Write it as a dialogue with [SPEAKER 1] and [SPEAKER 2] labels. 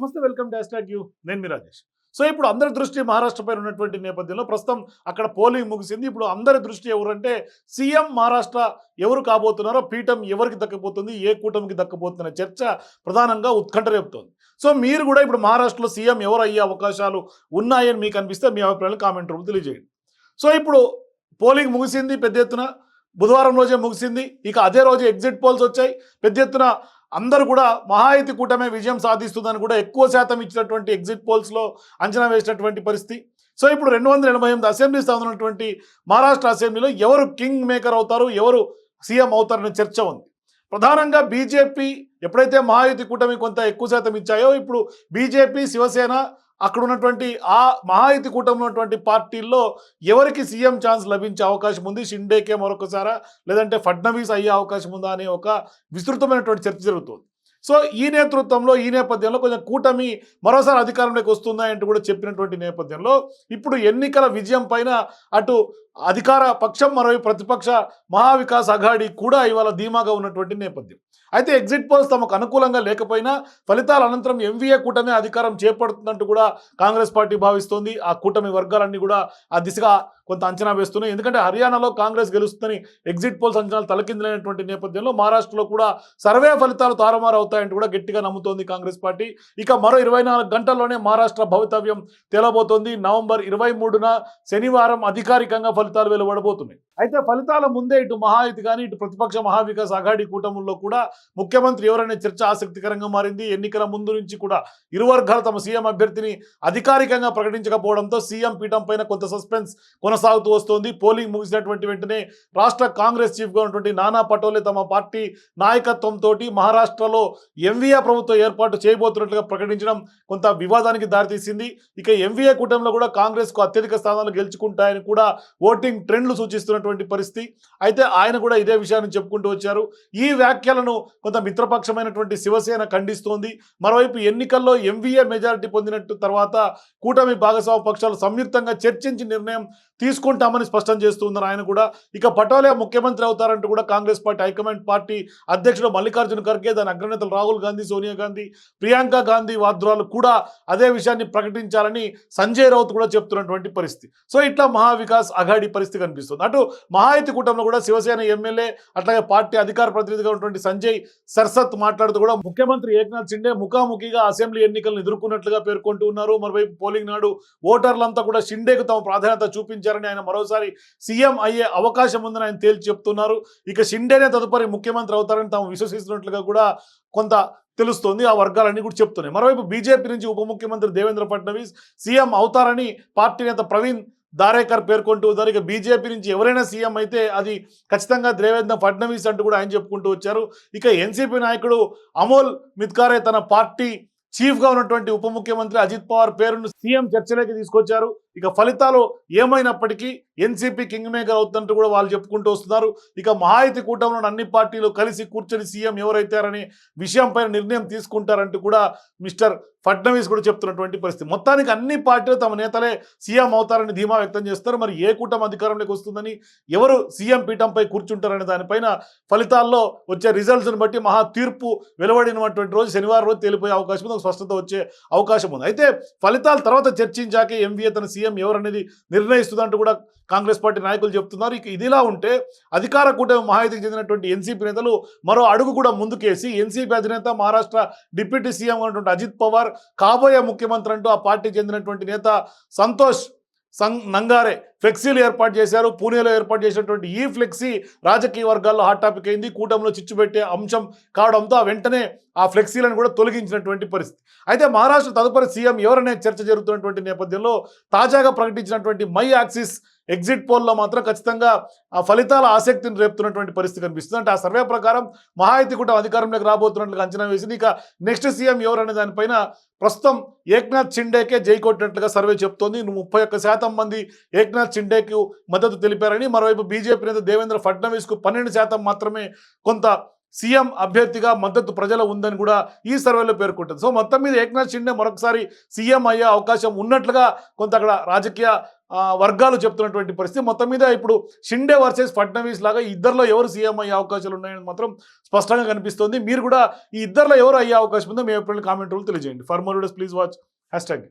[SPEAKER 1] నమస్తే welcome dash tag you. నేను మీ Rajesh. So ఇప్పుడు అందరి దృష్టి మహారాష్ట్రపై ఉన్నటువంటి నేపథ్యంలో ప్రస్తుతం అక్కడ పోలింగ్ ముగిసింది. ఇప్పుడు అందరి దృష్టి ఎవరంటే సీఎం మహారాష్ట్ర ఎవరు కాబోతున్నారో పీఠం ఎవరికి దక్కబోతుంది ఏ కూటమికి దక్కబోతున్న చర్చ ప్రధానంగా ఉత్కంఠ రేపుతోంది. సో మీరు కూడా ఇప్పుడు మహారాష్ట్రలో సీఎం ఎవరు అయ్యే అవకాశాలు ఉన్నాయని మీకు అనిపిస్తే మీ అభిప్రాయాలు కామెంట్ రూపంలో తెలియజేయండి. సో ఇప్పుడు పోలింగ్ ముగిసింది పెద్ద ఎత్తున. బుధవారం రోజే ముగిసింది. ఇక అదే రోజు ఎగ్జిట్ పోల్స్ వచ్చాయి. పెద్ద ఎత్తున అందరూ కూడా మహాయుతి కూటమే విజయం సాధిస్తుందని కూడా ఎక్కువ శాతం ఇచ్చినటువంటి ఎగ్జిట్ పోల్స్లో అంచనా వేసినటువంటి పరిస్థితి. సో ఇప్పుడు రెండు వందల ఎనభై ఎనిమిది అసెంబ్లీ స్థానం ఉన్నటువంటి మహారాష్ట్ర అసెంబ్లీలో ఎవరు కింగ్ మేకర్ అవుతారు ఎవరు సీఎం అవుతారనే చర్చ ఉంది. ప్రధానంగా బీజేపీ ఎప్పుడైతే మహాయుతి కూటమి కొంత ఎక్కువ శాతం ఇచ్చాయో ఇప్పుడు బీజేపీ శివసేన అక్కడ ఉన్నటువంటి ఆ మహాయుతి కూటమి ఉన్నటువంటి పార్టీల్లో ఎవరికి సీఎం ఛాన్స్ లభించే అవకాశం ఉంది? షిండేకే మరొకసారా? లేదంటే ఫడ్నవీస్ అయ్యే అవకాశం ఉందా? అనే ఒక విస్తృతమైనటువంటి చర్చ జరుగుతుంది. సో ఈ నేతృత్వంలో ఈ నేపథ్యంలో కొంచెం కూటమి మరోసారి అధికారంలోకి వస్తుందా అంటూ కూడా చెప్పినటువంటి నేపథ్యంలో ఇప్పుడు ఎన్నికల విజయం పైన అటు అధికార పక్షం మరోవైపు ప్రతిపక్ష మహావికాస్ అఘాడి కూడా ఇవాళ ధీమాగా ఉన్నటువంటి నేపథ్యం. అయితే ఎగ్జిట్ పోల్స్ తమకు అనుకూలంగా లేకపోయినా ఫలితాల అనంతరం ఎంవీఏ కూటమి అధికారం చేపడుతుందంటూ కూడా కాంగ్రెస్ పార్టీ భావిస్తోంది. ఆ కూటమి వర్గాలన్నీ కూడా ఆ దిశగా కొంత అంచనా వేస్తున్నాయి. ఎందుకంటే హర్యానాలో కాంగ్రెస్ గెలుస్తుందని ఎగ్జిట్ పోల్స్ అంచనాలు తలకిందులైనటువంటి నేపథ్యంలో మహారాష్ట్రలో కూడా సర్వే ఫలితాలు తారుమారు అవుతాయంటూ కూడా గట్టిగా నమ్ముతోంది కాంగ్రెస్ పార్టీ. ఇక మరో ఇరవై గంటల్లోనే మహారాష్ట్ర భవితవ్యం తేలబోతోంది. నవంబర్ ఇరవై మూడున శనివారం అధికారికంగా ఫలితాలు వెలువడబోతున్నాయి. అయితే ఫలితాల ముందే ఇటు మహాయుతి కానీ ఇటు ప్రతిపక్ష మహావికాస్ అఘాడి కూటముల్లో కూడా ముఖ్యమంత్రి ఎవరనే చర్చ ఆసక్తికరంగా మారింది. ఎన్నికల ముందు నుంచి కూడా ఇరు వర్గాలు తమ సీఎం అభ్యర్థిని అధికారికంగా ప్రకటించకపోవడంతో సీఎం పీఠం పైన కొంత సస్పెన్స్ కొనసాగుతూ వస్తోంది. పోలింగ్ ముగిసినటువంటి వెంటనే రాష్ట్ర కాంగ్రెస్ చీఫ్గా ఉన్నటువంటి నానా పటోలే తమ పార్టీ నాయకత్వంతో మహారాష్ట్రలో ఎంవీఏ ప్రభుత్వం ఏర్పాటు చేయబోతున్నట్లుగా ప్రకటించడం కొంత వివాదానికి దారితీసింది. ఇక ఎంవీఏ కూటమిలో కూడా కాంగ్రెస్కు అత్యధిక స్థానాలు గెలుచుకుంటాయని కూడా ఓటింగ్ ట్రెండ్లు సూచిస్తున్నటువంటి పరిస్థితి. అయితే ఆయన కూడా ఇదే విషయాన్ని చెప్పుకుంటూ వచ్చారు. ఈ వ్యాఖ్యలను కొంత మిత్రపక్షమైనటువంటి శివసేన ఖండిస్తోంది. మరోవైపు ఎన్నికల్లో ఎంవీఏ మెజారిటీ పొందినట్టు తర్వాత కూటమి భాగస్వామ్య పక్షాలు సంయుక్తంగా చర్చించి నిర్ణయం తీసుకుంటామని స్పష్టం చేస్తున్నారు. ఆయన కూడా ఇక పటోలే ముఖ్యమంత్రి అవుతారంటూ కూడా కాంగ్రెస్ పార్టీ హైకమాండ్ పార్టీ అధ్యక్షుడు మల్లికార్జున ఖర్గే దాని అగ్రనేతలు రాహుల్ గాంధీ సోనియా గాంధీ ప్రియాంక గాంధీ వాద్రాలు కూడా అదే విషయాన్ని ప్రకటించాలని సంజయ్ రౌత్ కూడా చెప్తున్నటువంటి పరిస్థితి. సో ఇట్లా మహావికాస్ అఘాడి పరిస్థితి కనిపిస్తుంది. అటు మహాయతి కూటమిలో కూడా శివసేన ఎమ్మెల్యే అట్లాగే పార్టీ అధికార ప్రతినిధిగా ఉన్నటువంటి సంజయ్ సర్సత్ మాట్లాడుతూ కూడా ముఖ్యమంత్రి ఏక్నాథ్ షిండే ముఖాముఖిగా అసెంబ్లీ ఎన్నికలను ఎదుర్కొన్నట్లుగా పేర్కొంటూ ఉన్నారు. మరోవైపు పోలింగ్ నాడు ఓటర్లంతా కూడా షిండేకు తమ ప్రాధాన్యత చూపించారు. చూపించారని ఆయన మరోసారి సీఎం అయ్యే అవకాశం ఉందని ఆయన తేల్చి చెప్తున్నారు. ఇక షిండేనే తదుపరి ముఖ్యమంత్రి అవుతారని తాము విశ్వసిస్తున్నట్లుగా కూడా కొంత తెలుస్తోంది. ఆ వర్గాలన్నీ కూడా చెప్తున్నాయి. మరోవైపు బీజేపీ నుంచి ఉప ముఖ్యమంత్రి దేవేంద్ర ఫడ్నవీస్ సీఎం అవుతారని పార్టీ నేత ప్రవీణ్ దారేకర్ పేర్కొంటూ ఉన్నారు. ఇక బీజేపీ నుంచి ఎవరైనా సీఎం అయితే అది ఖచ్చితంగా దేవేంద్ర ఫడ్నవీస్ అంటూ కూడా ఆయన చెప్పుకుంటూ వచ్చారు. ఇక ఎన్సీపీ నాయకుడు అమోల్ మిత్కారే తన పార్టీ చీఫ్గా ఉన్నటువంటి ఉప ముఖ్యమంత్రి అజిత్ పవార్ పేరును సీఎం చర్చలోకి తీసుకొచ్చారు. ఇక ఫలితాలు ఏమైనప్పటికీ ఎన్సీపీ కింగ్ మేకర్ అవుతుందంటూ కూడా వాళ్ళు చెప్పుకుంటూ వస్తున్నారు. ఇక మహాయుతి కూటమిలో అన్ని పార్టీలు కలిసి కూర్చొని సీఎం ఎవరైతారని విషయంపై నిర్ణయం తీసుకుంటారంటూ కూడా మిస్టర్ ఫడ్నవీస్ కూడా చెప్తున్నటువంటి పరిస్థితి. మొత్తానికి అన్ని పార్టీలు తమ నేతలే సీఎం అవుతారని ధీమా వ్యక్తం చేస్తారు మరి ఏ కూటమి అధికారంలోకి వస్తుందని ఎవరు సీఎం పీఠంపై కూర్చుంటారనే దానిపైన ఫలితాల్లో వచ్చే రిజల్ట్స్ని బట్టి మహా తీర్పు వెలువడినటువంటి రోజు శనివారం రోజు తేలిపోయే అవకాశం ఉంది. స్పష్టత వచ్చే అవకాశం ఉంది. అయితే ఫలితాల తర్వాత చర్చించాకే ఎంవీఏ తన సీఎం ఎవరనేది నిర్ణయిస్తుందంటూ కూడా కాంగ్రెస్ పార్టీ నాయకులు చెప్తున్నారు. ఇక ఇదిలా ఉంటే అధికార కూటమి మహాయుతికి చెందినటువంటి ఎన్సీపీ నేతలు మరో అడుగు కూడా ముందుకేసి ఎన్సీపీ అధినేత మహారాష్ట్ర డిప్యూటీ సీఎం అజిత్ పవార్ కాబోయే ముఖ్యమంత్రి అంటూ ఆ పార్టీకి చెందినటువంటి నేత సంతోష్ సం నంగారే ఫ్లెక్సీలు ఏర్పాటు చేశారు. పూణేలో ఏర్పాటు చేసినటువంటి ఈ ఫ్లెక్సీ రాజకీయ వర్గాల్లో హాట్ టాపిక్ అయింది. కూటమిలో చిచ్చు పెట్టే అంశం కావడంతో ఆ వెంటనే ఆ ఫ్లెక్సీలను కూడా తొలగించినటువంటి పరిస్థితి. అయితే మహారాష్ట్ర తదుపరి సీఎం ఎవరనే చర్చ జరుగుతున్నటువంటి నేపథ్యంలో తాజాగా ప్రకటించినటువంటి మై యాక్సిస్ ఎగ్జిట్ పోల్లో మాత్రం ఖచ్చితంగా ఆ ఫలితాల ఆసక్తిని రేపుతున్నటువంటి పరిస్థితి కనిపిస్తుంది. అంటే ఆ సర్వే ప్రకారం మహాయతి కూడా అధికారంలోకి రాబోతున్నట్లుగా అంచనా వేసింది. ఇక నెక్స్ట్ సీఎం ఎవరనే దానిపైన ప్రస్తుతం ఏక్నాథ్ షిండేకే జై కొట్టినట్లుగా సర్వే చెప్తోంది. ముప్పై ఒక్క శాతం మంది ఏక్నాథ్ షిండేకి మద్దతు తెలిపారని మరోవైపు బీజేపీ నేత దేవేంద్ర ఫడ్నవీస్కు పన్నెండు శాతం మాత్రమే కొంత సీఎం అభ్యర్థిగా మద్దతు ప్రజల ఉందని కూడా ఈ సర్వేలో పేర్కొంటుంది. సో మొత్తం మీద ఏక్నాథ్ షిండే మరొకసారి సీఎం అయ్యే అవకాశం ఉన్నట్లుగా కొంత అక్కడ రాజకీయ వర్గాలు చెప్తున్నటువంటి పరిస్థితి. మొత్తం మీద ఇప్పుడు షిండే వర్సెస్ ఫడ్నవీస్ లాగా ఈ ఇద్దరిలో ఎవరు సీఎం అయ్యే అవకాశాలు ఉన్నాయని మాత్రం స్పష్టంగా కనిపిస్తోంది. మీరు కూడా ఈ ఇద్దరిలో ఎవరు అయ్యే అవకాశం ఉందో మీ ఏప్రిల్ కామెంట్ రూల్ తెలియజేయండి. For more please watch hashtag